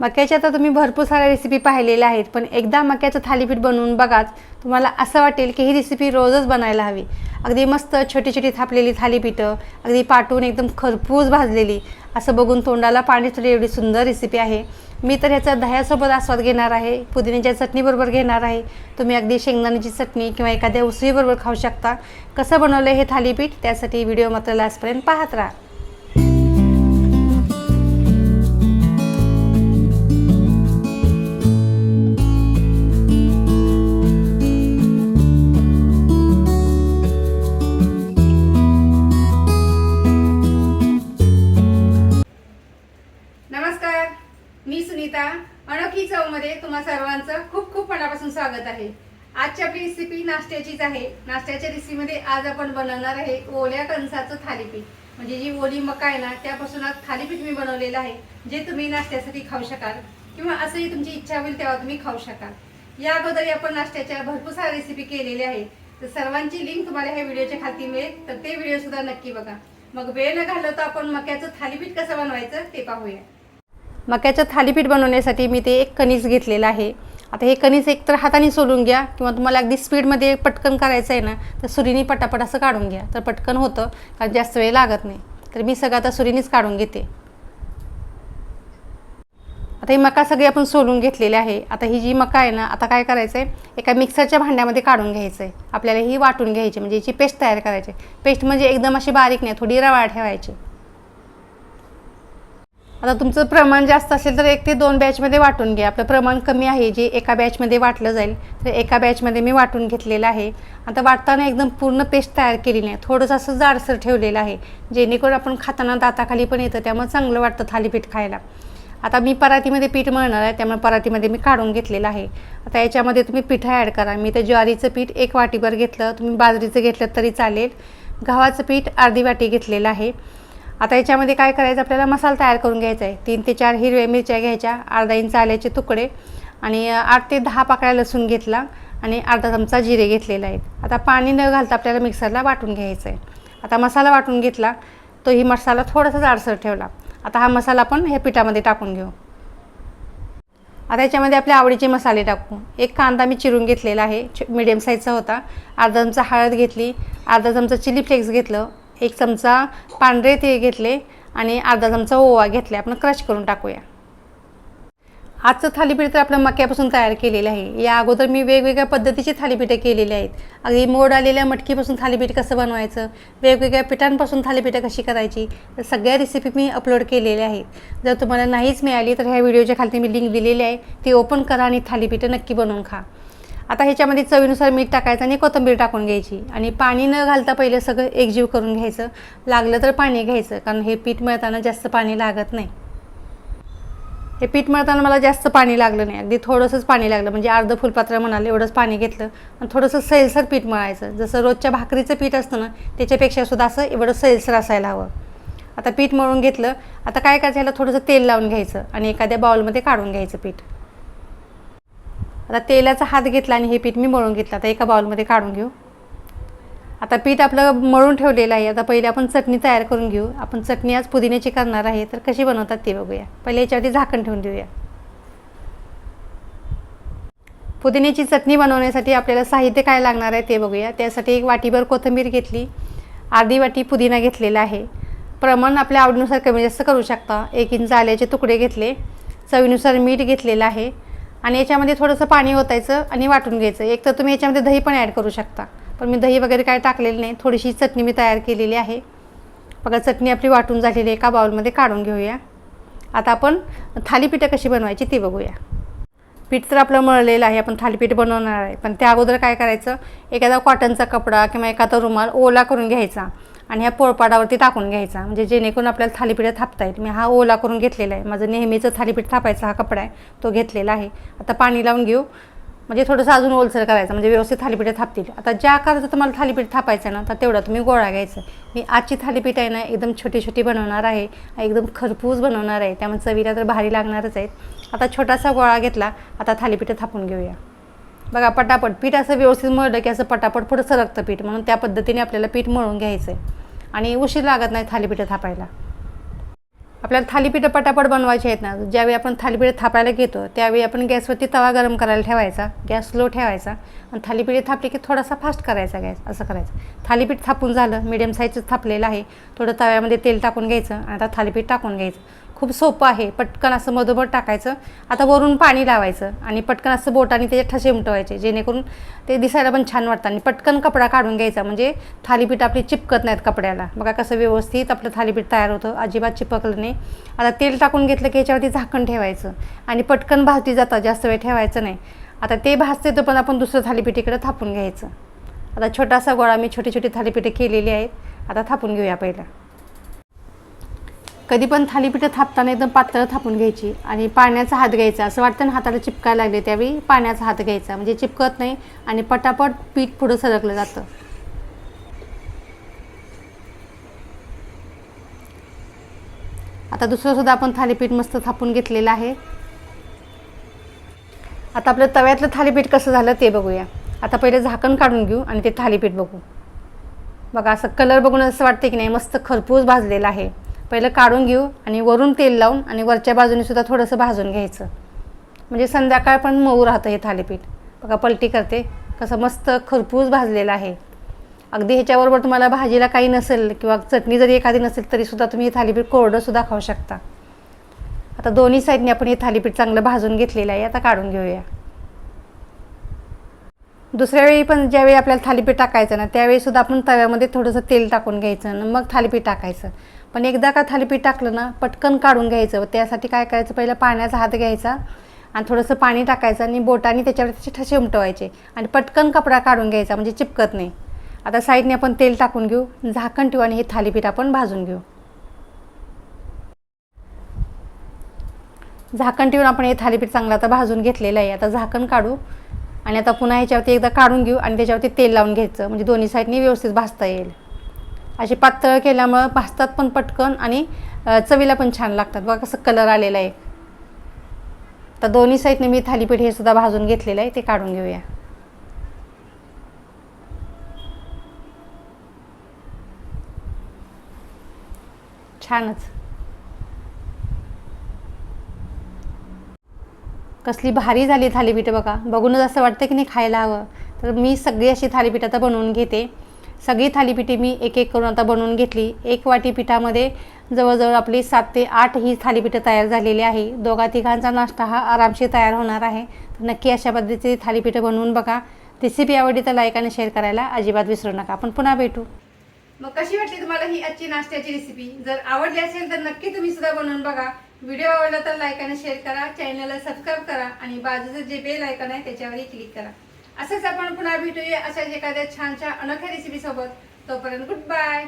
मक्याच्या तर तुम्ही भरपूर साऱ्या रेसिपी पाहिलेल्या आहेत पण एकदा मक्याचं थालीपीठ बनवून बघाच तुम्हाला असं वाटेल की ही रेसिपी रोजच बनायला हवी. अगदी मस्त छोटी छोटी थापलेली थालीपीठं अगदी पाटून एकदम खरपूस भाजलेली असं बघून तोंडाला पाणी सुटले एवढी सुंदर रेसिपी आहे. मी तर ह्याचा दह्यासोबत आस्वाद घेणार आहे पुदिन्याच्या चटणीबरोबर घेणार आहे. तुम्ही अगदी शेंगदाण्याची चटणी किंवा एखाद्या उसळीबरोबर खाऊ शकता. कसं बनवलं हे थालीपीठ त्यासाठी व्हिडिओ मात्र लास्टपर्यंत पाहत राहा. अनोखी चवमध्ये तुम्हा सर्वांचं खूप खूप मनापासून स्वागत आहे. आजची आपली रेसिपी नाश्त्याचीच आहे. नाश्त्याच्या रेसिपीमध्ये आज आपण बनवणार आहे ओल्या कणसाचं थालीपीठ. म्हणजे जी ओली मका आहे ना त्यापासून आज थालीपीठ मी बनवलेलं आहे जे तुम्ही नाश्त्यासाठी खाऊ शकाल किंवा असंही तुमची इच्छा होईल तेव्हा तुम्ही खाऊ शकाल. या अगोदर आपण नाश्त्याच्या भरपूर साऱ्या रेसिपी केलेल्या आहे तर सर्वांची लिंक तुम्हाला ह्या व्हिडिओच्या खाली मिळेल. तर ते व्हिडिओ सुद्धा नक्की बघा. मग वेळ न घालवता आपण मक्याचं थालीपीठ कसं बनवायचं ते पाहूया. मक्याचं थालीपीठ बनवण्यासाठी मी ते एक कणीस घेतलेलं आहे. आता हे कणीस एकतर हाताने सोलून घ्या किंवा तुम्हाला अगदी स्पीडमध्ये पटकन करायचं आहे ना तर सुरीने पटापट असं काढून घ्या. तर पटकन होतं कारण जास्त वेळ लागत नाही. तर मी सगळं आता सुरीनेच काढून घेते. आता ही मका सगळी आपण सोलून घेतलेली आहे. आता ही जी मका आहे ना आता काय करायचं आहे एका मिक्सरच्या भांड्यामध्ये काढून घ्यायचं आहे आपल्याला ही वाटून घ्यायची म्हणजे याची पेस्ट तयार करायची. पेस्ट म्हणजे एकदम अशी बारीक नाही थोडी रवाळ ठेवायची. आता तुमचं प्रमाण जास्त असेल तर एक ते दोन बॅचमध्ये वाटून घ्या. आपलं प्रमाण कमी आहे जे एका बॅचमध्ये वाटलं जाईल तर एका बॅचमध्ये मी वाटून घेतलेलं आहे. आता वाटताना एकदम पूर्ण पेस्ट तयार केली नाही. थोडंसं असं जाडसर ठेवलेलं आहे जेणेकरून आपण खाताना दाताखाली पण येतं त्यामुळे चांगलं वाटतं थालीपीठ खायला. आता मी परातीमध्ये पीठ मळणार आहे त्यामुळे परातीमध्ये मी काढून घेतलेलं आहे. आता याच्यामध्ये तुम्ही पिठं ॲड करा. मी ते ज्वारीचं पीठ एक वाटीभर घेतलं तुम्ही बाजरीचं घेतलं तरी चालेल. गव्हाचं पीठ अर्धी वाटी घेतलेलं आहे. आता याच्यामध्ये काय करायचं? आपल्याला मसाला तयार करून घ्यायचा आहे तीन ते चार हिरव्या मिरच्या घ्यायच्या अर्धा इंच आल्याचे तुकडे आणि आठ ते दहा पाकळ्या लसूण घेतला आणि अर्धा चमचा जिरे घेतलेला आहे आता पाणी न घालता आपल्याला मिक्सरला वाटून घ्यायचं आहे आता मसाला वाटून घेतला तो ही मसाला थोडासा जाडसर ठेवला. आता हा मसाला आपण ह्या पिठामध्ये टाकून घेऊ. आता याच्यामध्ये आपल्या आवडीचे मसाले टाकू. एक कांदा मी चिरून घेतलेला आहे मिडियम साईजचा होता. अर्धा चमचा हळद घेतली अर्धा चमचा चिली फ्लेक्स घेतलं एक चमचा पांढरे ते घेतले आणि अर्धा चमचा ओवा घेतले. आपण क्रश करून टाकूया. आजचं थालीपीठ तर आपल्या मक्यापासून तयार केलेलं आहे. या अगोदर मी वेगवेगळ्या पद्धतीची थालीपीठं केलेली आहेत. अगदी मोड आलेल्या मटकीपासून थालीपीठ कसं बनवायचं वेगवेगळ्या पिठांपासून थालीपीठं कशी करायची तर सगळ्या रेसिपी मी अपलोड केलेल्या आहेत. जर तुम्हाला नाहीच मिळाली तर ह्या व्हिडिओच्या खाली मी लिंक दिलेली आहे. ती ओपन करा आणि थालीपीठं नक्की बनवून खा. आता ह्याच्यामध्ये चवीनुसार मीठ टाकायचं आणि कोथिंबीर टाकून घ्यायची. आणि पाणी न घालता पहिलं सगळं एकजीव करून घ्यायचं. लागलं तर पाणी घ्यायचं कारण हे पीठ मळताना जास्त पाणी लागत नाही. हे पीठ मळताना मला जास्त पाणी लागलं नाही. अगदी थोडंसंच पाणी लागलं. म्हणजे अर्ध फुलपात्र म्हणाल एवढंच पाणी घेतलं. आणि थोडंसं सैलसर पीठ मळायचं. जसं रोजच्या भाकरीचं पीठ असतं ना त्याच्यापेक्षा सुद्धा असं एवढं सैलसर असायला हवं. आता पीठ मळून घेतलं आता काय करायचं ह्याला थोडंसं तेल लावून घ्यायचं आणि एखाद्या बाउलमध्ये काढून घ्यायचं पीठ. आता तेलाचा हात घेतला आणि हे पीठ मी मळून घेतलं. आता एका बाउलमध्ये काढून घेऊ. आता पीठ आपलं मळून ठेवलेलं आहे. आता पहिले आपण चटणी तयार करून घेऊ. आपण चटणी आज पुदिन्याची करणार आहे. तर कशी बनवतात ते बघूया. पहिले याच्यावरती झाकण ठेवून देऊया. पुदिन्याची चटणी बनवण्यासाठी आपल्याला साहित्य काय लागणार आहे ते बघूया. त्यासाठी एक वाटीभर कोथिंबीर घेतली. अर्धी वाटी पुदिना घेतलेला आहे. प्रमाण आपल्या आवडीनुसार कमी जास्त करू शकता. एक इंच आल्याचे तुकडे घेतले. चवीनुसार मीठ घेतलेलं आहे. आणि याच्यामध्ये थोडंसं पाणी ओतायचं आणि वाटून घ्यायचं. एक तर तुम्ही याच्यामध्ये दही पण ॲड करू शकता. पण मी दही वगैरे काय टाकलेलं नाही. थोडीशी चटणी मी तयार केलेली आहे. बघा चटणी आपली वाटून झालेली एका बाउलमध्ये काढून घेऊया. आता आपण थालीपीठं कशी बनवायची ती बघूया. पीठ तर आपलं मळलेलं आहे. आपण थालीपीठ बनवणार आहे. पण त्या अगोदर काय करायचं? एखादा कॉटनचा कपडा किंवा एखादा रुमाल ओला करून घ्यायचा. आणि ह्या पोळपाडावरती टाकून घ्यायचा. म्हणजे जेणेकरून आपल्याला थालीपीठं थापता येईल. मी हा ओला करून घेतलेला आहे. माझं नेहमीचं थालीपीठ थापायचा हा कपडा आहे. तो घेतलेला आहे. आता पाणी लावून घेऊ. म्हणजे थोडंसं अजून ओलसर करायचं. म्हणजे व्यवस्थित थालीपीठं थापतील. आता ज्या आकाराचं तुम्हाला थालीपीठ थापायचं आहे ना तर तेवढा तुम्ही गोळा घ्यायचं. मी आजची थालीपीठ आहे ना एकदम छोटी छोटी बनवणार आहे. एकदम खरपूस बनवणार आहे. त्यामुळे चवीला तर भारी लागणारच आहेत आता छोटासा गोळा घेतला. आता थालीपीठं थापून घेऊया. बघा पटापट. पीठ असं व्यवस्थित मळलं की असं पटापट पुढं सरकतं पीठ. म्हणून त्या पद्धतीने आपल्याला पीठ मळून घ्यायचं आहे आणि उशीर लागत नाही थालीपीठं थापायला. आपल्याला थालीपीठं पटापट बनवायचे आहेत ना ज्यावेळी आपण थालीपीठं थापायला घेतो त्यावेळी आपण गॅसवरती तवा गरम करायला ठेवायचा गॅस स्लो ठेवायचा आणि थालीपीठ थापली की थोडासा फास्ट करायचा गॅस असं करायचं. थालीपीठ थापून झालं मिडियम साईजचं थापलेलं आहे थोडं तव्यामध्ये तेल टाकून घ्यायचं आणि आता थालीपीठ टाकून घ्यायचं. खूप सोपं आहे पटकन असं मधोमध टाकायचं. आता वरून पाणी लावायचं आणि पटकन असं बोटाने त्याचे ठसे उमटवायचे जेणेकरून ते दिसायला पण छान वाटतं. आणि पटकन कपडा काढून घ्यायचा म्हणजे थालीपीठ आपली चिपकत नाहीत कपड्याला. बघा कसं व्यवस्थित आपलं थालीपीठ तयार होतं अजिबात चिपकलं नाही. आता तेल टाकून घेतलं की याच्यावरती झाकण ठेवायचं. आणि पटकन भाजली जातात जास्त वेळ ठेवायचं नाही. आता ते भाजते तर पण आपण दुसरं थालीपीठ इकडं थापून घ्यायचं. आता छोटासा गोळा मी छोटी छोटी थालीपीठे केलेली आहेत. आता थापून घेऊया पहिलं. कधी पण थालीपीठं थापताना एकदम पातळ थापून घ्यायची आणि पाण्याचा हात घ्यायचा. असं वाटतं ना हाताला चिपकायला लागले त्यावेळी पाण्याचा हात घ्यायचा. म्हणजे चिपकत नाही आणि पटापट पीठ पुढं सरकलं जातं. आता दुसरं सुद्धा आपण थालीपीठ मस्त थापून घेतलेलं आहे. आता आपलं तव्यातलं थालीपीठ कसं झालं ते बघूया. आता पहिले झाकण काढून घेऊ आणि ते थालीपीठ बघू. बघा असं कलर बघून असं वाटते की नाही मस्त खरपूस भाजलेलं आहे. पहिलं काढून घेऊ आणि वरून तेल लावून आणि वरच्या बाजूने सुद्धा थोडंसं भाजून घ्यायचं. म्हणजे संध्याकाळ पण मऊ राहतं हे थालीपीठ. बघा पलटी करते. कसं मस्त खरपूस भाजलेलं आहे. अगदी ह्याच्याबरोबर तुम्हाला भाजीला काही नसेल किंवा चटणी जरी एखादी नसेल तरीसुद्धा तुम्ही हे थालीपीठ कोरडंसुद्धा खाऊ शकता. आता दोन्ही साईडने आपण हे थालीपीठ चांगलं भाजून घेतलेलं आहे. आता काढून घेऊया. दुसऱ्या वेळी पण ज्यावेळी आपल्याला थालीपीठ टाकायचं ना त्यावेळीसुद्धा आपण तव्यामध्ये थोडंसं तेल टाकून घ्यायचं आणि मग थालीपीठ टाकायचं. पण एकदा का थालीपीठ टाकलं ना पटकन काढून घ्यायचं. त्यासाठी काय करायचं पहिलं पाण्याचा हात घ्यायचा आणि थोडंसं पाणी टाकायचं आणि बोटाने त्याच्यावर त्याचे ठसे उमटवायचे. आणि पटकन कपडा काढून घ्यायचा म्हणजे चिपकत नाही. आता साईडने आपण तेल टाकून घेऊ झाकण ठेवू आणि हे थालीपीठ आपण भाजून घेऊ. झाकण ठेवून आपण हे थालीपीठ चांगलं आता भाजून घेतलेलं आहे. आता झाकण काढू आणि आता पुन्हा ह्याच्यावरती एकदा काढून घेऊ आणि त्याच्यावरती तेल लावून घ्यायचं. म्हणजे दोन्ही साईडने व्यवस्थित भाजता येईल. अशी पातळ केल्यामुळं भाजतात पण पटकन आणि चवीला पण छान लागतात. बघा कसं कलर आलेला आहे. तर दोन्ही साईडने मी थालीपीठ हे सुद्धा भाजून घेतलेलं आहे ते काढून घेऊया. छानच. कसली भारी झाली थालीपीठं बघा. बघूनच असं वाटतं की नाही खायला हवं. तर मी सगळी अशी थालीपीठ आता बनवून घेते. सगळी थालीपीठे मी एक एक करून आता बनवून घेतली. एक वाटी पिठामध्ये जवळजवळ आपली सात ते आठ ही थालीपीठं तयार झालेली आहे. दोघा तिघांचा नाश्ता हा आरामशीर तयार होणार आहे. तर नक्की अशा पद्धतीची थालीपीठं बनवून बघा. रेसिपी आवडली तर लाईक आणि शेअर करायला अजिबात विसरू नका. आपण पुन्हा भेटू. मग कशी वाटली तुम्हाला ही आजची नाश्त्याची रेसिपी जर आवडली असेल तर नक्की तुम्ही सुद्धा बनवून बघा. व्हिडिओ आवडला तर लाईक आणि शेअर करा. चॅनलला सबस्क्राईब करा आणि बाजूचं जे बेल आयकॉन आहे त्याच्यावरही क्लिक करा. असंच आपण पुन्हा भेटूया अशाच एखाद्या छानशा अनोख्या रेसिपी सोबत. तोपर्यंत गुड बाय